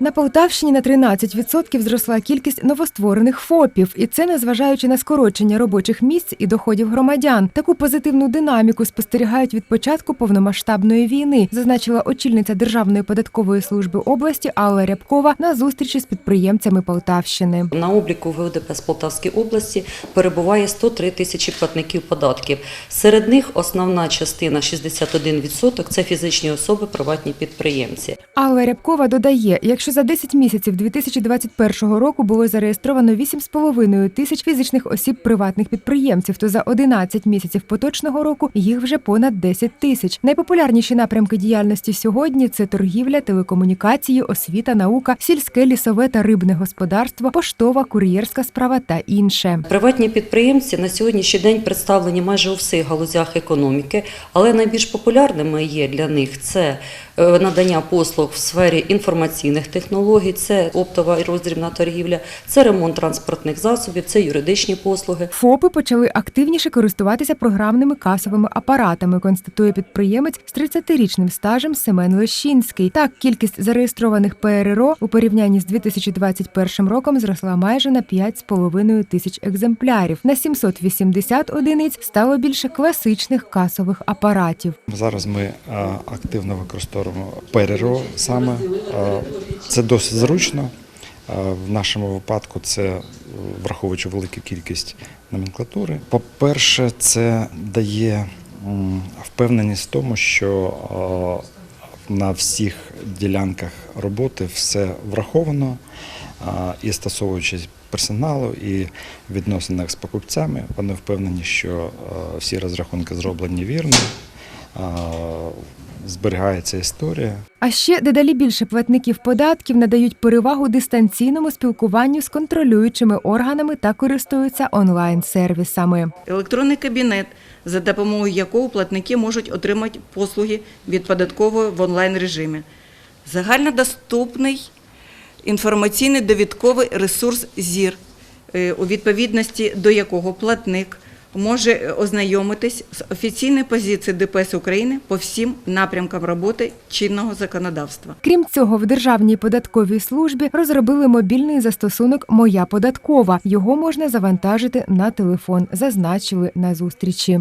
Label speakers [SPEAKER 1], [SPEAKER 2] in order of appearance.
[SPEAKER 1] На Полтавщині на 13% зросла кількість новостворених ФОПів, і це незважаючи на скорочення робочих місць і доходів громадян. Таку позитивну динаміку спостерігають від початку повномасштабної війни, зазначила очільниця Державної податкової служби області Алла Рябкова на зустрічі з підприємцями Полтавщини.
[SPEAKER 2] На обліку ГУДП з Полтавської області перебуває 103 тисячі платників податків. Серед них основна частина 61% – це фізичні особи, приватні підприємці.
[SPEAKER 1] Алла Рябкова додає, якщо за 10 місяців 2021 року було зареєстровано 8,5 тисяч фізичних осіб приватних підприємців, то за 11 місяців поточного року їх вже понад 10 тисяч. Найпопулярніші напрямки діяльності сьогодні це торгівля, телекомунікації, освіта, наука, сільське, лісове та рибне господарство, поштова, кур'єрська справа та інше.
[SPEAKER 2] Приватні підприємці на сьогоднішній день представлені майже у всіх галузях економіки, але найбільш популярними є для них це е, надання послуг в сфері інформаційних технологій, це оптова і роздрібна торгівля, це ремонт транспортних засобів, це юридичні послуги.
[SPEAKER 1] ФОПи почали активніше користуватися програмними касовими апаратами, констатує підприємець з 30-річним стажем Семен Лещинський. Так, кількість зареєстрованих ПРРО у порівнянні з 2021 роком зросла майже на 5,5 тисяч екземплярів. На 780 одиниць стало більше класичних касових апаратів.
[SPEAKER 3] Зараз ми активно використовуємо ПРРО саме. Це досить зручно. Е, В нашому випадку це е, враховуючи велику кількість номенклатури. По-перше, це дає впевненість в тому, що е, на всіх ділянках роботи все враховано і стосовуючись персоналу і відносинах з покупцями, вони впевнені, що всі розрахунки зроблені вірно, зберігається історія.
[SPEAKER 1] А ще дедалі більше платників податків надають перевагу дистанційному спілкуванню з контролюючими органами та користуються онлайн-сервісами.
[SPEAKER 4] електронний кабінет, за допомогою якого платники можуть отримати послуги від податкової в онлайн режимі. Загальнодоступний інформаційний довідковий ресурс ЗІР, е, у відповідності до якого платник може ознайомитись з офіційної позицією ДПС України по всім напрямкам роботи чинного законодавства.
[SPEAKER 1] Крім цього, в Державній податковій службі розробили мобільний застосунок Моя податкова. Його можна завантажити на телефон, зазначили на зустрічі.